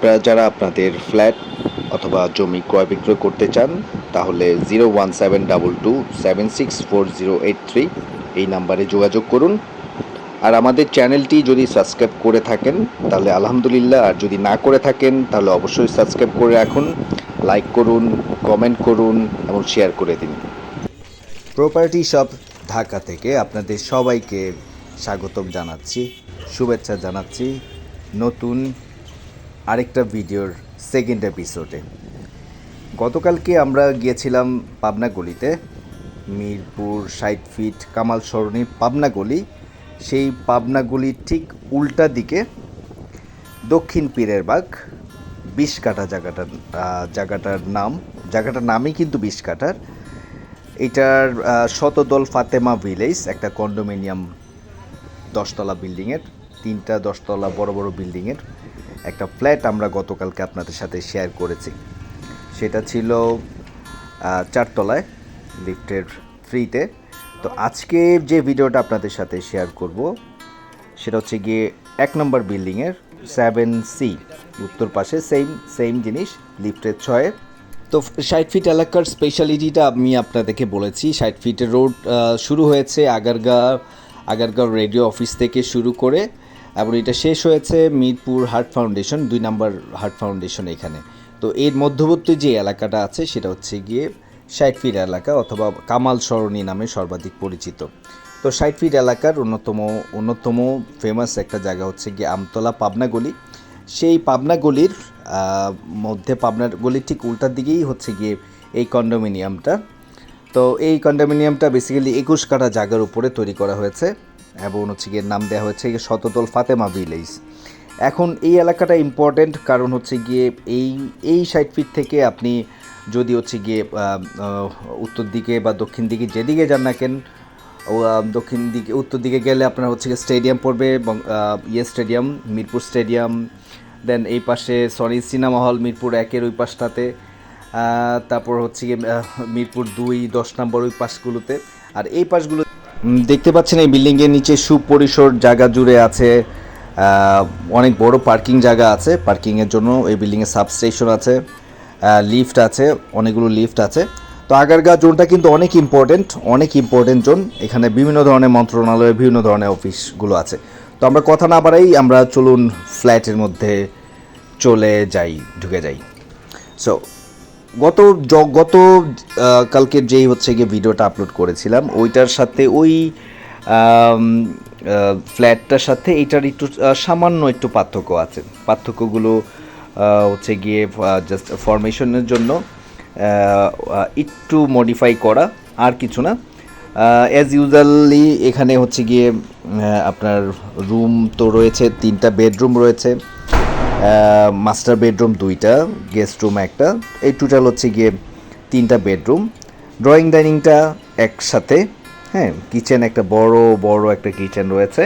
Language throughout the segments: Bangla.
আপনারা যারা আপনাদের ফ্ল্যাট অথবা জমি ক্রয় বিক্রয় করতে চান, তাহলে zero one seven double two seven six four zero eight three এই নাম্বারে যোগাযোগ করুন। আর আমাদের চ্যানেলটি যদি সাবস্ক্রাইব করে থাকেন, তাহলে আলহামদুলিল্লাহ। আর যদি না করে থাকেন, তাহলে অবশ্যই সাবস্ক্রাইব করে রাখুন, লাইক করুন, কমেন্ট করুন এবং শেয়ার করে দিন। প্রপার্টি শপ ঢাকা থেকে আপনাদের সবাইকে স্বাগতম জানাচ্ছি, শুভেচ্ছা জানাচ্ছি। নতুন আরেকটা ভিডিওর সেকেন্ড এপিসোডে গতকালকে আমরা গিয়েছিলাম পাবনা গলিতে, মিরপুর, ষাট ফিট কামাল সরণি, পাবনা গলি। সেই পাবনা গলির ঠিক উল্টা দিকে দক্ষিণ পীরের বাগ, বিশ কাটা জায়গাটার জায়গাটার নাম, জায়গাটার নামই কিন্তু বিশ কাটার এটার শতদল ফাতেমা ভিলেজ, একটা কন্ডোমিনিয়াম দশতলা বিল্ডিংয়ের, তিনটা দশতলা বড় বড় বিল্ডিংয়ের। একটা ফ্ল্যাট আমরা গতকালকে আপনাদের সাথে শেয়ার করেছি। সেটা ছিল চারতলায়, লিফটের ফ্রিতে তো আজকে যে ভিডিওটা আপনাদের সাথে শেয়ার করব, সেটা হচ্ছে গিয়ে এক নম্বর বিল্ডিংয়ের সেভেন সি উত্তর পাশে সেম সেম জিনিস, লিফটের ছয়ের। তো ষাট ফিট এলাকার স্পেশালিটিটা আমি আপনাদেরকে বলেছি। ষাট ফিটের রোড শুরু হয়েছে আগারগা, আগারগাঁও রেডিও অফিস থেকে শুরু করে এবং এটা শেষ হয়েছে মিরপুর হার্ট ফাউন্ডেশন, দুই নাম্বার হার্ট ফাউন্ডেশন এখানে। তো এর মধ্যবর্তী যে এলাকাটা আছে, সেটা হচ্ছে গিয়ে ষাট ফিট এলাকা অথবা কামাল সরণি নামে সর্বাধিক পরিচিত। তো ষাট ফিট এলাকার অন্যতম অন্যতম ফেমাস একটা জায়গা হচ্ছে গিয়ে আমতলা পাবনা গলি। সেই পাবনা গলির মধ্যে পাবনা গলির ঠিক উল্টার দিকেই হচ্ছে গিয়ে এই কন্ডোমিনিয়ামটা। তো এই কন্ডোমিনিয়ামটা বেসিক্যালি একুশ কাটা জায়গার উপরে তৈরি করা হয়েছে। এবং হচ্ছে গিয়ে নাম দেওয়া হয়েছে শতদল ফাতেমা ভিলেজ এখন এই এলাকাটা ইম্পর্টেন্ট কারণ হচ্ছে গিয়ে এই এই সাইড ফিট থেকে আপনি যদি হচ্ছে গিয়ে উত্তর দিকে বা দক্ষিণ দিকে যেদিকে যান না কেন দক্ষিণ দিকে, উত্তর দিকে গেলে আপনার হচ্ছে গিয়ে স্টেডিয়াম পড়বে ইয়ে স্টেডিয়াম মিরপুর স্টেডিয়াম দেন এই পাশে সনি সিনেমা হল মিরপুর একের ওই পাশটাতে তারপর হচ্ছে গিয়ে মিরপুর দুই, দশ নম্বর ওই পাশগুলোতে। আর এই পাশগুলো দেখতে পাচ্ছেন এই বিল্ডিংয়ের নিচে সুপরিসর জায়গা জুড়ে আছে অনেক বড় পার্কিং জায়গা আছে। পার্কিংয়ের জন্য এই বিল্ডিংয়ে সাবস্টেশন আছে লিফট আছে, অনেকগুলো লিফট আছে। তো আগারগা জোনটা কিন্তু অনেক ইম্পর্টেন্ট অনেক ইম্পর্টেন্ট জোন। এখানে বিভিন্ন ধরনের মন্ত্রণালয় বিভিন্ন ধরনের অফিসগুলো আছে। তো আমরা কথা না বাড়াই, আমরা চলুন ফ্ল্যাটের মধ্যে চলে যাই, ঢুকে যাই। সো গত গত কালকের যেই হচ্ছে গিয়ে ভিডিওটা আপলোড করেছিলাম, ওইটার সাথে ওই ফ্ল্যাটটার সাথে এটার একটু সামান্য একটু পার্থক্য আছে। পার্থক্যগুলো হচ্ছে গিয়ে জাস্ট ফরমেশনের জন্য একটু মডিফাই করা, আর কিছু না। অ্যাজ ইউজুয়ালি এখানে হচ্ছে গিয়ে আপনার রুম তো রয়েছে, তিনটা বেডরুম রয়েছে। মাস্টার বেডরুম দুইটা, গেস্ট রুম একটা। এই টোটাল হচ্ছে গিয়ে তিনটা বেডরুম। ড্রয়িং ডাইনিংটা একসাথে হ্যাঁ কিচেন একটা বড় বড় একটা কিচেন রয়েছে।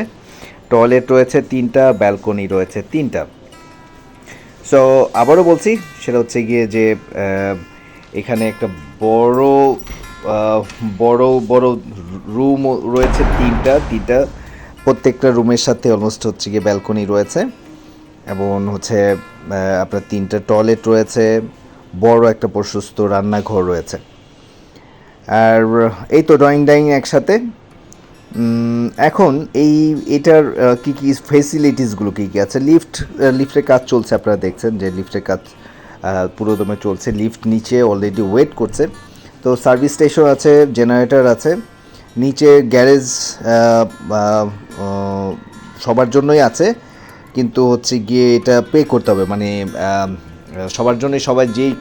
টয়লেট রয়েছে তিনটা ব্যালকনি রয়েছে তিনটা। সো আবারও বলছি, সেটা হচ্ছে গিয়ে যে এখানে একটা বড় বড় বড় রুম রয়েছে তিনটা তিনটা। প্রত্যেকটা রুমের সাথে অলমোস্ট হচ্ছে গিয়ে ব্যালকনি রয়েছে। এবং হচ্ছে আপনার তিনটা টয়লেট রয়েছে, বড় একটা প্রশস্ত রান্নাঘর রয়েছে। আর এই তো ড্রয়িং ডাইনিং একসাথে। এখন এই, এটার কি কি ফেসিলিটিসগুলো কী কী আছে? লিফট লিফটের কাজ চলছে, আপনারা দেখছেন যে লিফটের কাজ পুরোদমে চলছে। লিফট নিচে অলরেডি ওয়েট করছে। তো সার্ভিস স্টেশন আছে জেনারেটর আছে। নিচে গ্যারেজ সবার জন্যই আছে। কিন্তু হচ্ছে গিয়ে এটা পে করতে হবে। মানে সবার জন্যই সবাই যেই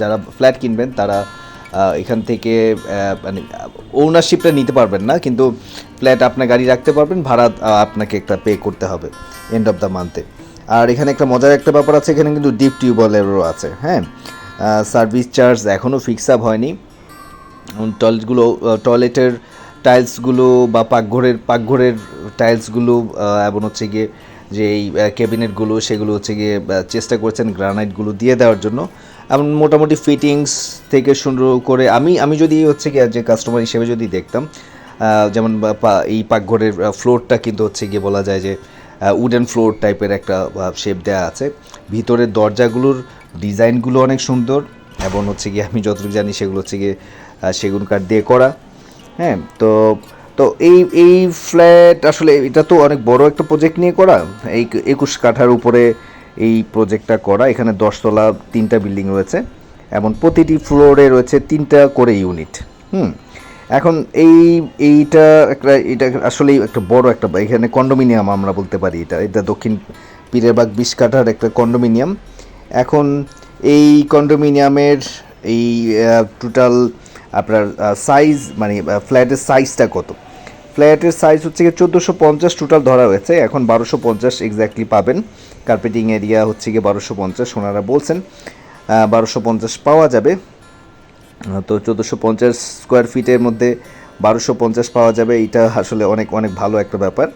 যারা ফ্ল্যাট কিনবেন, তারা এখান থেকে মানে ওনারশিপটা নিতে পারবেন না। কিন্তু ফ্ল্যাট আপনার গাড়ি রাখতে পারবেন, ভাড়া আপনাকে একটা পে করতে হবে এন্ড অফ দ্য মান্থে আর এখানে একটা মজার একটা ব্যাপার আছে, এখানে কিন্তু ডিপ টিউবওয়েলেরও আছে হ্যাঁ? সার্ভিস চার্জ এখনও ফিক্স আপ হয়নি। টয়লেটগুলো টয়লেটের টাইলসগুলো বা পাকঘরের পাকঘরের টাইলসগুলো এবং হচ্ছে গিয়ে যে এই ক্যাবিনেটগুলো, সেগুলো হচ্ছে গিয়ে চেষ্টা করছেন গ্রানাইটগুলো দিয়ে দেওয়ার জন্য। এবং মোটামুটি ফিটিংস থেকে শুরু করে আমি আমি যদি হচ্ছে গিয়ে যে কাস্টমার হিসেবে যদি দেখতাম যেমন এই পাকঘরের ফ্লোরটা কিন্তু হচ্ছে গিয়ে বলা যায় যে উডেন ফ্লোর টাইপের একটা শেপ দেওয়া আছে। ভিতরের দরজাগুলোর ডিজাইনগুলো অনেক সুন্দর এবং হচ্ছে গিয়ে আমি যতটুকু জানি সেগুলো হচ্ছে গিয়ে সেগুন কাঠ দিয়ে করা। হ্যাঁ তো তো এই এই ফ্ল্যাট আসলে এটা তো অনেক বড় একটা প্রজেক্ট নিয়ে করা। এই একুশ কাঠার উপরে এই প্রজেক্টটা করা। এখানে দশতলা, তিনটা বিল্ডিং রয়েছে। এবং প্রতিটি ফ্লোরে রয়েছে তিনটা করে ইউনিট হুম। এখন এই, এইটা একটা, এটা আসলেই একটা বড় একটা, এখানে কন্ডোমিনিয়াম আমরা বলতে পারি এটা। এটা দক্ষিণ পীরেরবাগ বিশ কাঠার একটা কন্ডোমিনিয়াম এখন এই কন্ডোমিনিয়ামের এই টোটাল আপনার সাইজ মানে ফ্ল্যাটের সাইজটা কত? ফ্ল্যাটের সাইজ হচ্ছে গিয়ে চোদ্দোশো পঞ্চাশ টোটাল ধরা হয়েছে। এখন বারোশো পঞ্চাশ এক্স্যাক্টলি পাবেন। কার্পেটিং এরিয়া হচ্ছে গিয়ে বারোশো পঞ্চাশ, ওনারা বলছেন বারোশো পঞ্চাশ পাওয়া যাবে। তো চোদ্দোশো পঞ্চাশ স্কোয়ার ফিটের মধ্যে বারোশো পঞ্চাশ পাওয়া যাবে। এটা আসলে অনেক অনেক ভালো একটা ব্যাপার।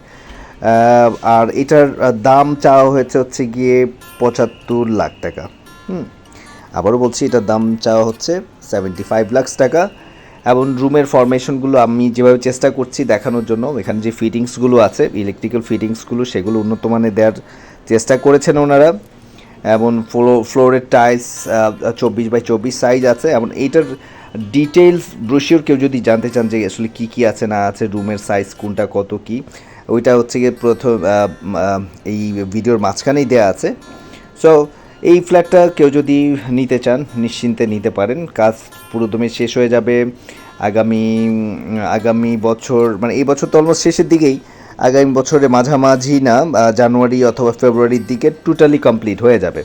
আর এটার দাম চাওয়া হয়েছে হচ্ছে গিয়ে পঁচাত্তর লাখ টাকা। হুম, আবারও বলছি, এটার দাম চাওয়া হচ্ছে সেভেন্টি ফাইভ লাখ টাকা। এবং রুমের ফরমেশনগুলো আমি যেভাবে চেষ্টা করছি দেখানোর জন্য, এখানে যে ফিটিংসগুলো আছে ইলেকট্রিক্যাল ফিটিংসগুলো সেগুলো উন্নত মানের দেওয়ার চেষ্টা করেছেন ওনারা। এবং ফ্লো ফ্লোরের টাইলস চব্বিশ বাই চব্বিশ সাইজ আছে। এবং এইটার ডিটেলস ব্রোশিওর কেউ যদি জানতে চান যে আসলে কী কী আছে, না আছে, রুমের সাইজ কোনটা, কত কী, ওইটা হচ্ছে গিয়ে প্রথম এই ভিডিওর মাঝখানেই দেওয়া আছে। সো এই ফ্ল্যাটটা কেউ যদি নিতে চান, নিশ্চিন্তে নিতে পারেন। কাজ পুরোদমে শেষ হয়ে যাবে আগামী আগামী বছর মানে এই বছর তো অলমোস্ট শেষের দিকেই, আগামী বছরে মাঝামাঝি না জানুয়ারি অথবা ফেব্রুয়ারির দিকে টোটালি কমপ্লিট হয়ে যাবে।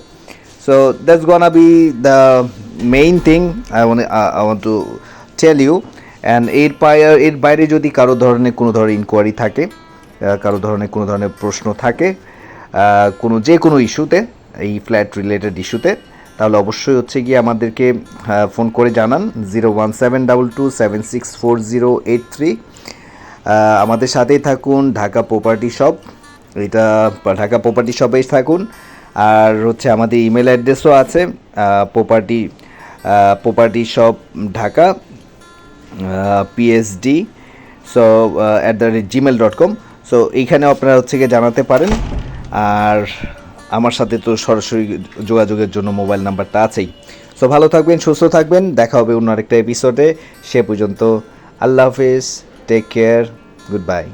So that's gonna be the main thing I want I want to tell you and এর পায়ে, এর বাইরে যদি কারও ধরনের কোনো ধরনের ইনকোয়ারি থাকে কারও ধরনের কোনো ধরনের প্রশ্ন থাকে কোনো, যে কোনো ইস্যুতে এই ফ্ল্যাট রিলেটেড ইস্যুতে তাহলে অবশ্যই হচ্ছে গিয়ে আমাদেরকে ফোন করে জানান zero one seven double two seven six four zero eight three আমাদের সাথেই থাকুন, ঢাকা প্রপার্টি শপ এটা, ঢাকা প্রপার্টি শপে থাকুন। আর হচ্ছে আমাদের ইমেল অ্যাড্রেসও আছে property property shop Dhaka PSD so at the rate Gmail dot com so এইখানে আপনারা হচ্ছে গিয়ে জানাতে পারেন। আর আমার সাথে তো সরাসরি যোগাযোগের জন্য মোবাইল নাম্বারটা আছেই। সো ভালো থাকবেন, সুস্থ থাকবেন, দেখা হবে অন্য আরেকটা এপিসোডে সে পর্যন্ত আল্লাহ হাফিজ টেক কেয়ার গুড বাই